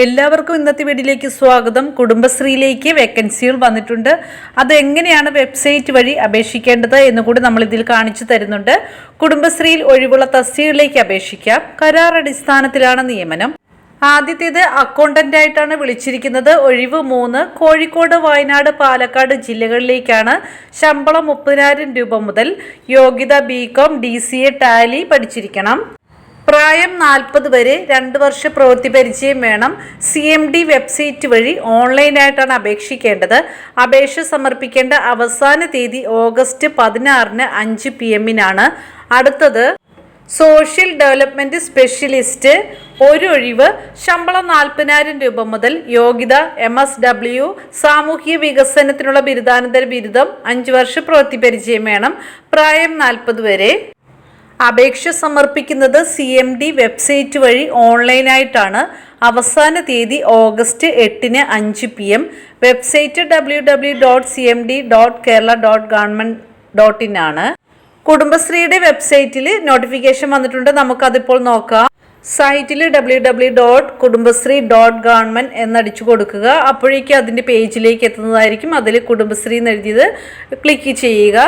എല്ലാവർക്കും ഇന്നത്തെ വീഡിയോയിലേക്ക് സ്വാഗതം. കുടുംബശ്രീയിലേക്ക് വേക്കൻസികൾ വന്നിട്ടുണ്ട്. അത് എങ്ങനെയാണ് വെബ്സൈറ്റ് വഴി അപേക്ഷിക്കേണ്ടത് എന്ന് കൂടി നമ്മൾ ഇതിൽ കാണിച്ചു തരുന്നുണ്ട്. കുടുംബശ്രീയിൽ ഒഴിവുള്ള തസ്തികളിലേക്ക് അപേക്ഷിക്കാം. കരാർ അടിസ്ഥാനത്തിലാണ് നിയമനം. ആദ്യത്തേത് അക്കൗണ്ടന്റ് ആയിട്ടാണ് വിളിച്ചിരിക്കുന്നത്. ഒഴിവ് മൂന്ന് കോഴിക്കോട് വയനാട് പാലക്കാട് ജില്ലകളിലേക്കാണ് ശമ്പളം മുപ്പതിനായിരം രൂപ മുതൽ. യോഗ്യത B com D C A Tally പഠിച്ചിരിക്കണം. പ്രായം നാൽപ്പത് വരെ രണ്ട് വർഷ പ്രവൃത്തി പരിചയം വേണം സി എം ഡി വെബ്സൈറ്റ് വഴി ഓൺലൈനായിട്ടാണ് അപേക്ഷിക്കേണ്ടത്. അപേക്ഷ സമർപ്പിക്കേണ്ട അവസാന തീയതി ഓഗസ്റ്റ് പതിനാറിന് അഞ്ച് പി എമ്മിനാണ് അടുത്തത് സോഷ്യൽ ഡെവലപ്മെന്റ് സ്പെഷ്യലിസ്റ്റ് ഒരു ഒഴിവ് ശമ്പളം നാൽപ്പതിനായിരം രൂപ മുതൽ യോഗ്യത എം എസ് ഡബ്ല്യു സാമൂഹിക വികസനത്തിനുള്ള ബിരുദാനന്തര ബിരുദം അഞ്ച് വർഷ പ്രവൃത്തി പരിചയം വേണം പ്രായം നാൽപ്പത് വരെ. അപേക്ഷ സമർപ്പിക്കുന്നത് സി എം ഡി വെബ്സൈറ്റ് വഴി ഓൺലൈനായിട്ടാണ്. അവസാന തീയതി ഓഗസ്റ്റ് എട്ടിന് അഞ്ച് P M website W W dot C M D dot Kerala dot government dot in ആണ്. കുടുംബശ്രീയുടെ വെബ്സൈറ്റിൽ നോട്ടിഫിക്കേഷൻ വന്നിട്ടുണ്ട്. നമുക്കതിപ്പോൾ നോക്കാം. സൈറ്റിൽ W W dot Kudumbashree dot government എന്നടിച്ചു കൊടുക്കുക. അപ്പോഴേക്കും അതിന്റെ പേജിലേക്ക് എത്തുന്നതായിരിക്കും. അതിൽ കുടുംബശ്രീ എന്ന് എഴുതിയത് ക്ലിക്ക് ചെയ്യുക.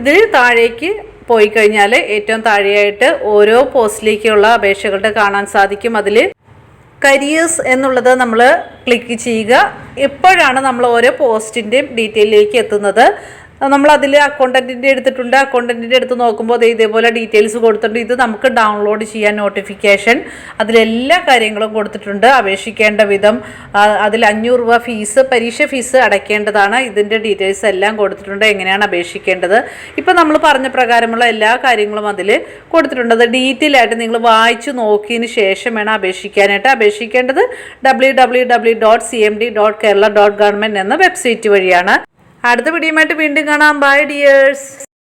ഇതിൽ താഴേക്ക് പോയി കഴിഞ്ഞാൽ ഏറ്റവും താഴെയായിട്ട് ഓരോ പോസ്റ്റിലേക്കുള്ള അപേക്ഷകളുടെ കാണാൻ സാധിക്കും. അതിൽ കരിയേഴ്സ് എന്നുള്ളത് നമ്മൾ ക്ലിക്ക് ചെയ്യുക. എപ്പോഴാണ് നമ്മൾ ഓരോ പോസ്റ്റിന്റെയും ഡീറ്റെയിലേക്ക് എത്തുന്നത്? നമ്മൾ അതിൽ അക്കൗണ്ടന്റിന്റെ എടുത്തിട്ടുണ്ട്. അക്കൗണ്ടന്റിന്റെ എടുത്ത് നോക്കുമ്പോൾ ഇതേപോലെ ഡീറ്റെയിൽസ് കൊടുത്തിട്ടുണ്ട്. ഇത് നമുക്ക് ഡൗൺലോഡ് ചെയ്യാൻ നോട്ടിഫിക്കേഷൻ അതിലെല്ലാ കാര്യങ്ങളും കൊടുത്തിട്ടുണ്ട്. അപേക്ഷിക്കേണ്ട വിധം അതിൽ അഞ്ഞൂറ് രൂപ ഫീസ് പരീക്ഷ ഫീസ് അടയ്ക്കേണ്ടതാണ്. ഇതിന്റെ ഡീറ്റെയിൽസ് എല്ലാം കൊടുത്തിട്ടുണ്ട്. എങ്ങനെയാണ് അപേക്ഷിക്കേണ്ടത്? ഇപ്പം നമ്മൾ പറഞ്ഞ പ്രകാരമുള്ള എല്ലാ കാര്യങ്ങളും അതിൽ കൊടുത്തിട്ടുണ്ട്. അത് ഡീറ്റെയിൽ ആയിട്ട് നിങ്ങൾ വായിച്ച് നോക്കിയതിന് ശേഷം വേണം അപേക്ഷിക്കാനായിട്ട്. അപേക്ഷിക്കേണ്ടത് W W W dot C M D dot Kerala dot government എന്ന വെബ്സൈറ്റ് വഴിയാണ്. അടുത്ത വീഡിയോയുമായിട്ട് വീണ്ടും കാണാം. By dears